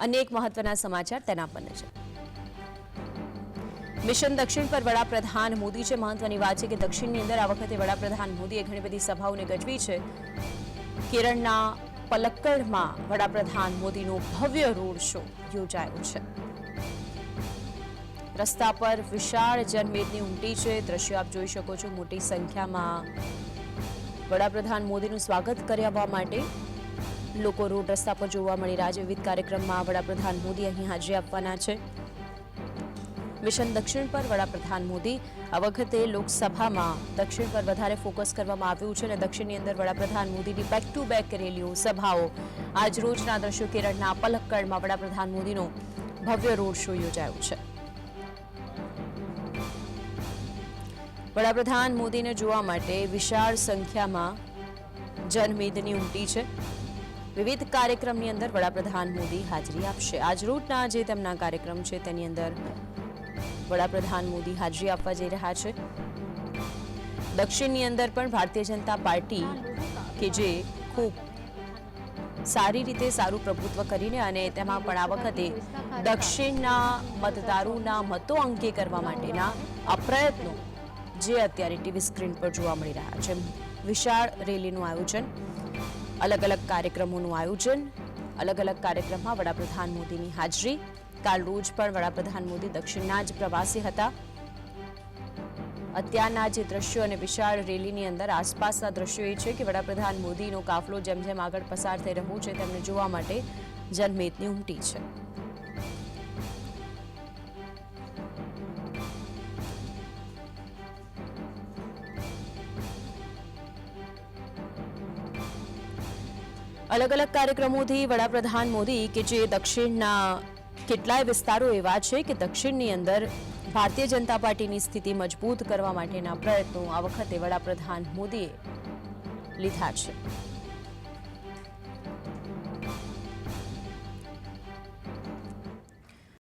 અનેક મહત્વના સમાચાર તેના પર છે. મિશન દક્ષિણ પર વડાપ્રધાન મોદી છે. મહત્વની વાત છે કે દક્ષિણની અંદર આ વખતે વડાપ્રધાન મોદીએ ઘણી બધી સભાઓને ગજવી છે. કેરળના પલક્કડમાં વડાપ્રધાન મોદીનો ભવ્ય રોડ શો યોજાયો છે. રસ્તા પર વિશાળ જનમેદની ઉમટી છે. દ્રશ્યો આપ જોઈ શકો છો. મોટી સંખ્યામાં વડાપ્રધાન મોદીનું સ્વાગત કરવા માટે લોકો રોડ રસ્તા પર જોવા મળી રહ્યા છે. વિવિધ કાર્યક્રમમાં વડાપ્રધાન મોદી અહીં હાજરી આપવાના છે. મિશન દક્ષિણ પર વડાપ્રધાન મોદી આ વખતે લોકસભામાં દક્ષિણ પર વધારે ફોકસ કરવામાં આવ્યું છે અને દક્ષિણની અંદર વડાપ્રધાન મોદીની બેક ટુ બેક રેલીઓ, સભાઓ. આજ રોજના દ્રશ્યો કેરળના પલક્કડમાં વડાપ્રધાન મોદીનો ભવ્ય રોડ શો યોજાયો છે. વડાપ્રધાન મોદીને જોવા માટે વિશાળ સંખ્યામાં જનમેદની ઉમટી છે. વિવિધ કાર્યક્રમની અંદર વડાપ્રધાન મોદી હાજરી આપશે. આજ રૂટના જે તેમના કાર્યક્રમ છે, તેની અંદર વડાપ્રધાન મોદી હાજરી આપવા જઈ રહ્યા છે. દક્ષિણની અંદર પણ ભારતીય જનતા પાર્ટી કે જે ખૂબ સારી રીતે સારું પ્રભુત્વ કરીને અને તેમાં પણ આ વખતે દક્ષિણના મતદારોના મતો અંકે કરવા માટેના આ પ્રયત્નો જે અત્યારે ટીવી સ્ક્રીન પર જોવા મળી રહ્યા છે. વિશાળ રેલીનું આયોજન અલગ અલગ કાર્યક્રમોનું આયોજન અલગ અલગ કાર્યક્રમમાં વડાપ્રધાન મોદીની હાજરી. કાલ રોજ પણ વડાપ્રધાન મોદી દક્ષિણના જ પ્રવાસી હતા. અત્યારના જે દ્રશ્યો અને વિશાળ રેલીની અંદર આસપાસના દ્રશ્યો એ છે કે વડાપ્રધાન મોદીનો કાફલો જેમ જેમ આગળ પસાર થઈ રહ્યો છે, તેમને જોવા માટે જનમેદની ઉમટી છે. અલગ અલગ કાર્યક્રમોથી વડાપ્રધાન મોદી કે જે દક્ષિણના કેટલાય વિસ્તારો એવા છે કે દક્ષિણની અંદર ભારતીય જનતા પાર્ટીની સ્થિતિ મજબૂત કરવા માટેના પ્રયત્નો આ વખતે વડાપ્રધાન મોદીએ લીધા છે.